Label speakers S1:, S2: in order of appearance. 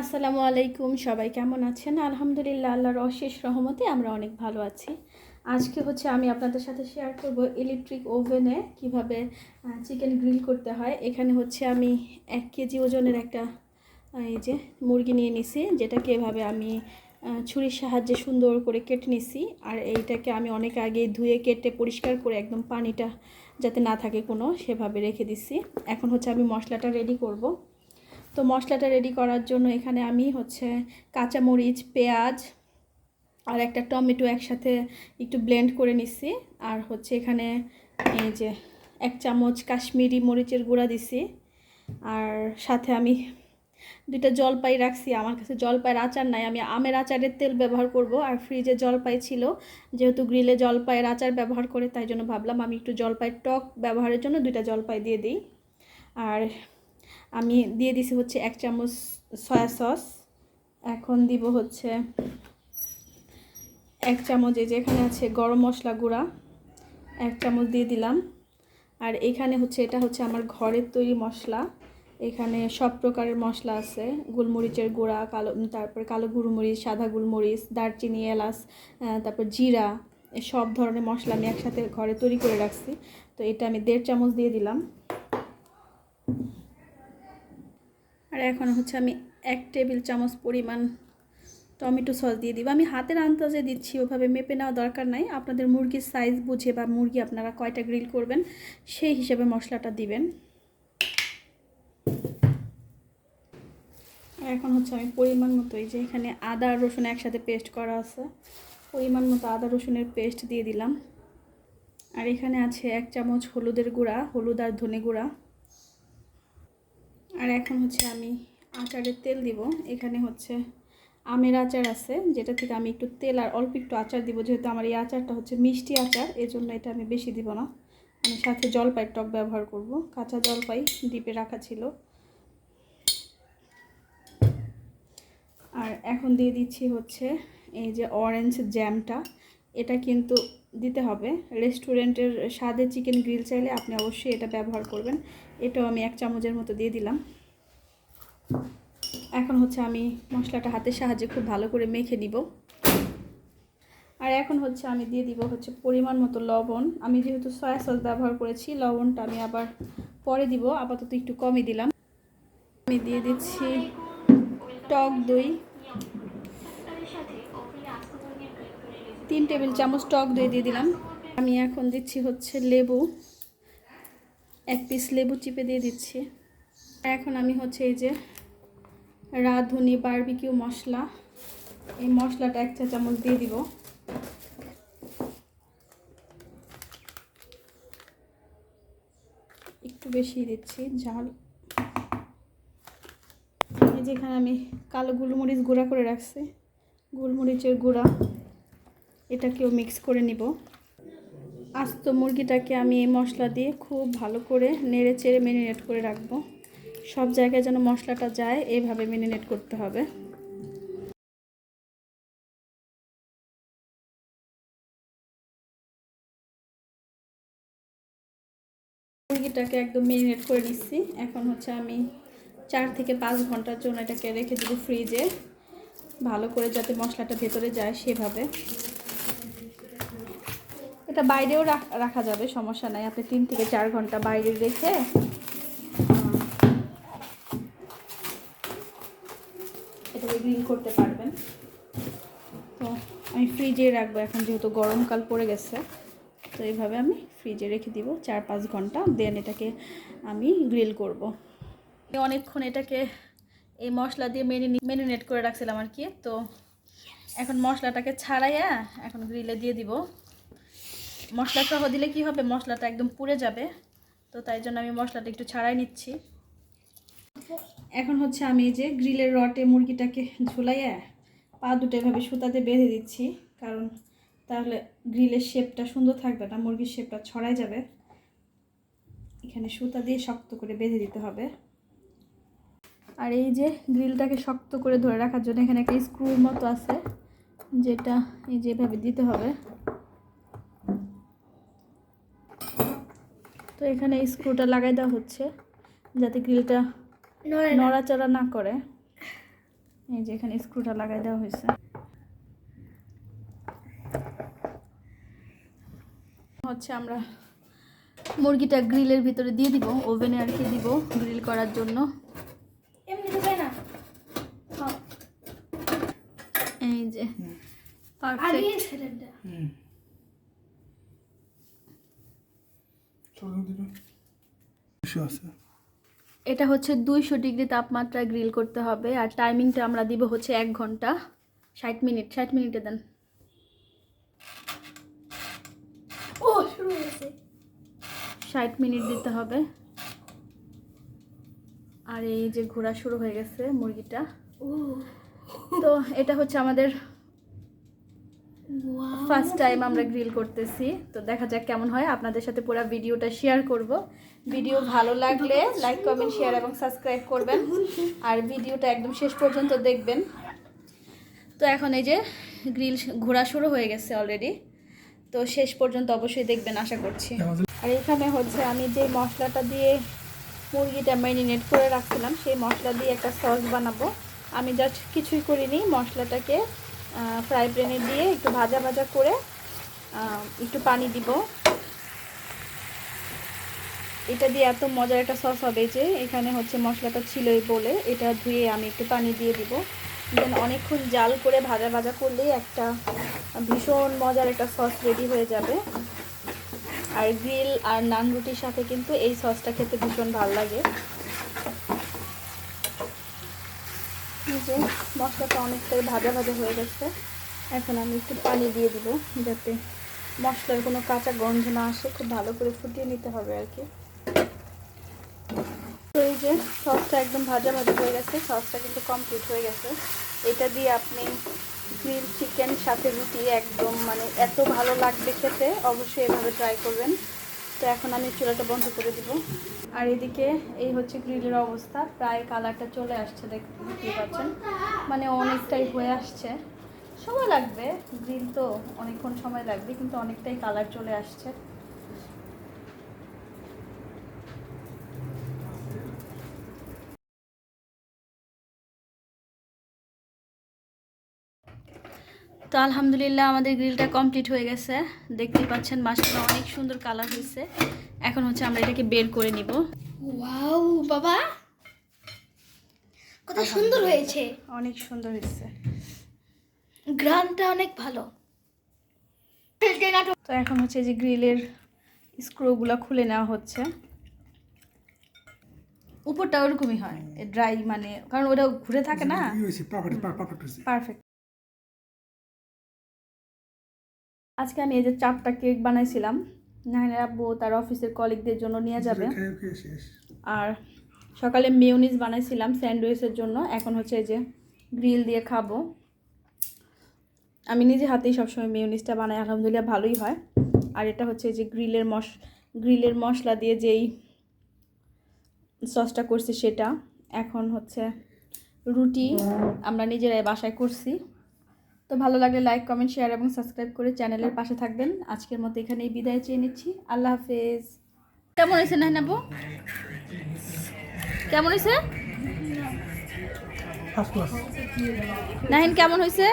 S1: আসসালামু আলাইকুম, সবাই কেমন আছেন? আলহামদুলিল্লাহ, আল্লাহর অশেষ রহমতে আমরা অনেক ভালো আছি। আজকে হচ্ছে আমি আপনাদের সাথে শেয়ার করব ইলেকট্রিক ওভেনে কীভাবে চিকেন গ্রিল করতে হয়। এখানে হচ্ছে আমি এক কেজি ওজনের একটা এই যে মুরগি নিয়ে নিছি, যেটাকে এভাবে আমি ছুরির সাহায্যে সুন্দর করে কেটে নিছি। আর এইটাকে আমি অনেক আগে ধুয়ে, কেটে, পরিষ্কার করে একদম পানিটা যাতে না থাকে কোনো, সেভাবে রেখে দিছি। এখন হচ্ছে আমি মশলাটা রেডি করব। তো মশলাটা রেডি করার জন্য এখানে আমি হচ্ছে কাঁচামরিচ, পেঁয়াজ আর একটা টমেটো একসাথে একটু ব্লেন্ড করে নিছি। আর হচ্ছে এখানে এই যে এক চামচ কাশ্মীরি মরিচের গুঁড়া দিছি। আর সাথে আমি দুইটা জলপাই রাখছি। আমার কাছে জলপাইয়ের আচার নাই। আমি আমের আচারের তেল ব্যবহার করব। আর ফ্রিজে জলপাই ছিল। যেহেতু গ্রিলে জলপাইয়ের আচার ব্যবহার করে, তাই জন্য ভাবলাম আমি একটু জলপাইয়ের টক ব্যবহারের জন্য দুইটা জলপাই দিয়ে দিই। আর আমি দিয়ে দিছি হচ্ছে এক চামচ সয়া সস। এখন দিব হচ্ছে এক চামচ এই যে এখানে আছে গরম মশলা গুঁড়া, এক চামচ দিয়ে দিলাম। আর এখানে হচ্ছে এটা হচ্ছে আমার ঘরের তৈরি মশলা। এখানে সব প্রকারের মশলা আছে, গোলমরিচের গুঁড়া, কালো তারপর কালো গুঁড়োমরিচ, সাদা গোলমরিচ দারচিনি, এলাচ তারপর জিরা সব ধরনের মশলা আমি একসাথে ঘরে তৈরি করে রাখছি। তো এটা আমি দেড় চামচ দিয়ে দিলাম। আর এখন হচ্ছে আমি এক টেবিল চামচ পরিমাণ টমেটো সস দিয়ে দিব। আমি হাতের আন্দাজে দিচ্ছি, ওভাবে মেপে নেওয়া দরকার নাই। আপনাদের মুরগির সাইজ বুঝে বা মুরগি আপনারা কয়টা গ্রিল করবেন, সেই হিসেবে মশলাটা দিবেন। আর এখন হচ্ছে আমি পরিমাণ মতো এই যে এখানে আদা, রসুন একসাথে পেস্ট করা আছে। পরিমাণ মতো আদা, রসুনের পেস্ট দিয়ে দিলাম। আর এখানে আছে এক চামচ হলুদের গুঁড়া, হলুদ আর ধনে গুঁড়া। আর এখন হচ্ছে আমি আচারের তেল দিব। এখানে হচ্ছে আমের আচার আছে, যেটা থেকে আমি একটু তেল আর অল্প একটু আচার দিব, যেহেতু আমার এই আচারটা হচ্ছে মিষ্টি আচার এই জন্য এটা আমি বেশি দিব না। আমি সাথে জলপাইয়ের টক ব্যবহার করব, কাঁচা জলপাই ডিপে রাখা ছিল। আর এখন দিয়ে দিচ্ছি হচ্ছে এই যে অরেঞ্জ জ্যামটা এটা কিন্তু দিতে হবে। রেস্টুরেন্টের স্বাদে চিকেন গ্রিল চাইলে আপনি অবশ্যই এটা ব্যবহার করবেন। এটাও আমি এক চামচের মতো দিয়ে দিলাম। এখন হচ্ছে আমি মশলাটা হাতের সাহায্যে খুব ভালো করে মেখে নিব। আর এখন হচ্ছে আমি দিয়ে দিব হচ্ছে পরিমাণ মতো লবণ। আমি যেহেতু সয়া সস ব্যবহার করেছি, লবণটা আমি আবার পরে দিব। আপাতত একটু কমই দিলাম। আমি দিয়ে দিচ্ছি টক দই। তিন টেবিল চামচ টক দই দিয়ে দিলাম। আমি এখন দিচ্ছি হচ্ছে লেবু। এক পিস লেবু চিপে দিয়ে দিচ্ছি। এখন আমি হচ্ছে এই যে রাঁধুনি বারবিকিউ মশলা। এই মশলাটা এক চা চামচ দিয়ে দিব। একটু বেশি দিচ্ছি, ঝাল। এই যেখানে আমি কালো গোলমরিচ গুঁড়া করে রাখছি। গোলমরিচের গুঁড়া। এটাকেও মিক্স করে নিব। আস্ত মুরগিটাকে আমি এই মশলা দিয়ে খুব ভালো করে নেড়ে চেড়ে মেরিনেট করে রাখব। সব জায়গায় যেন মশলাটা যায় এইভাবে মেরিনেট করতে হবে। মুরগিটাকে একদম মেরিনেট করে নিচ্ছি। এখন হচ্ছে আমি চার থেকে পাঁচ ঘণ্টার জন্য এটাকে রেখে দেবো ফ্রিজে ভালো করে যাতে মশলাটা ভেতরে যায় সেভাবে। এটা বাইরেও রাখ- যাবে সমস্যা নাই। আপনি তিন থেকে চার ঘণ্টা বাইরে রেখে এটাকে গ্রিল করতে পারবেন। তো আমি ফ্রিজে রাখব এখন যেহেতু গরমকাল পড়ে গেছে। তো এইভাবে আমি ফ্রিজে রেখে দিব চার পাঁচ ঘণ্টা। দেন এটাকে আমি গ্রিল করব। অনেকক্ষণ এটাকে এই মশলা দিয়ে মেরিনে মেরিনেট করে রাখছিলাম আর কি। তো এখন মশলাটাকে ছাড়াইয়া এখন গ্রিলে দিয়ে দিব। মশলা সহ দিলে কি হবে? মশলাটা একদম পুড়ে যাবে। তো তাই জন্য আমি মশলাটা একটু ছাড়াই নিচ্ছি। এখন হচ্ছে আমি যে গ্রিলের রটে মুরগিটাকে ঝুলাইয়া পা দুটো এভাবে সুতাতে বেঁধে দিচ্ছি। কারণ তাহলে গ্রিলের শেপটা সুন্দর থাকবে না, মুরগির শেপটা ছড়াই যাবে। এখানে সুতা দিয়ে শক্ত করে বেঁধে দিতে হবে। আর এই যে গ্রিলটাকে শক্ত করে ধরে রাখার জন্য এখানে একটা স্ক্রুর মতো আছে, যেটা এই যেভাবে দিতে হবে। তো এখানে স্ক্রুটা লাগাই দেওয়া হচ্ছে যাতে গ্রিলটা নড়াচড়া না করে। এই যে এখানে স্ক্রুটা লাগাই দেওয়া হয়েছে। হচ্ছে আমরা মুরগিটা গ্রিলের ভিতরে দিয়ে দিব ওভেনে আর কি দিব গ্রিল করার জন্য।
S2: এমনি তো যায় না। হ্যাঁ
S1: এই যে পারফেক্ট
S2: ছেলেটা
S3: ছোট দিল কিছু আছে
S1: এটা হচ্ছে দুইশো ডিগ্রি তাপমাত্রায় গ্রিল করতে হবে আর টাইমিংটা আমরা দিব হচ্ছে এক ঘণ্টা। ষাট মিনিট ষাট মিনিটে দেন।
S2: ও শুরু হয়েছে
S1: ষাট মিনিট দিতে হবে। আর এই যে ঘোরা শুরু হয়ে গেছে মুরগিটা। তো এটা হচ্ছে আমাদের ফার্স্ট টাইম আমরা গ্রিল করতেছি। তো দেখা যাক কেমন হয়। আপনাদের সাথে পুরো ভিডিওটা শেয়ার করব। ভিডিও ভালো লাগলে লাইক কমেন্ট শেয়ার এবং সাবস্ক্রাইব করবেন। আর ভিডিওটা একদম শেষ পর্যন্ত দেখবেন। তো এখন এই যে গ্রিল ঘোরা শুরু হয়ে গেছে অলরেডি তো শেষ পর্যন্ত অবশ্যই দেখবেন আশা করছি। আর এখানে হচ্ছে আমি যে মশলাটা দিয়ে মুরগিটা ম্যারিনেট করে রাখছিলাম সেই মশলা দিয়ে একটা সস বানাবো। আমি জাস্ট কিছুই করিনি মশলাটাকে ফ্রাই প্যানে দিয়ে একটু ভাজা ভাজা করে একটু পানি দিব। এটা দিয়ে এত মজার একটা সস হবে যে, এখানে হচ্ছে মশলাটা ছিলই বলে, এটা ধুয়ে আমি একটু পানি দিয়ে দিব। দেন অনেকক্ষণ জাল করে ভাজা ভাজা করলেই একটা ভীষণ মজার একটা সস রেডি হয়ে যাবে। আর গ্রিল আর নান রুটির সাথে কিন্তু এই সসটা খেতে ভীষণ ভালো লাগে এই যে মশলাটা অনেকটাই ভাজা ভাজা হয়ে গেছে, এখন আমি একটু পানি দিয়ে দিব যাতে মশলার কোনো কাঁচা গন্ধ না আসে, খুব ভালো করে ফুটিয়ে নিতে হবে আর কি। তো এই যে সসটা একদম ভাজা ভাজা হয়ে গেছে, সসটা কিন্তু কমপ্লিট হয়ে গেছে। এটা দিয়ে আপনি গ্রিল চিকেন সাথে রুটি একদম মানে এত ভালো লাগবে খেতে, অবশ্যই এভাবে ট্রাই করবেন। তো এখন আমি চুলাটা বন্ধ করে দিব। আর এদিকে এই হচ্ছে গ্রিলের অবস্থা, প্রায় কালারটা চলে আসছে দেখতে পাচ্ছেন। মানে অনেকটাই হয়ে আসছে। সময় লাগবে, গ্রিল তো অনেকক্ষণ সময় লাগবে, কিন্তু অনেকটাই কালার চলে আসছে। তো আলহামদুলিল্লাহ আমাদের গ্রিলটা কমপ্লিট হয়ে গেছে। দেখতেই পাচ্ছেন মাছটা অনেক সুন্দর কালার হয়েছে। এখন হচ্ছে আমরা এটাকে বের করে নিব।
S2: ওয়াও বাবা। কত সুন্দর হয়েছে।
S1: অনেক সুন্দর হয়েছে।
S2: গ্রানটা অনেক ভালো।
S1: তো এখন হচ্ছে যে গ্রিলের স্ক্রুগুলো খুলে নেওয়া হচ্ছে। উপরটা ওরকমই হয়। ড্রাই মানে কারণ ওটা ঘুরে থাকে না?
S3: পারফেক্ট
S1: আজকে আমি এই যে চারটা কেক বানাইছিলাম। নাহিনের আব্বু তার অফিসের কলিগদের জন্য নিয়ে যাবে। আর সকালে মেয়োনিজ বানাইছিলাম স্যান্ডউইচের জন্য। এখন হচ্ছে এই যে গ্রিল দিয়ে খাব। আমি নিজে হাতেই সবসময় মেয়োনিজটা বানাই আলহামদুলিল্লাহ ভালোই হয়। আর এটা হচ্ছে এই যে গ্রিলের মশ গ্রিলের মশলা দিয়ে যেই সসটা করছি সেটা। এখন হচ্ছে রুটি আমরা নিজেরাই বাসায় করছি। তো ভালো লাগলে লাইক কমেন্ট শেয়ার এবং সাবস্ক্রাইব করে চ্যানেলের পাশে থাকবেন। আজকের মতো এখানেই বিদায় চেয়ে নিচ্ছি। আল্লাহ হাফেজ। কেমন হয়েছে নাহিনাবু কেমন হয়েছে? নাহিন কেমন হয়েছে?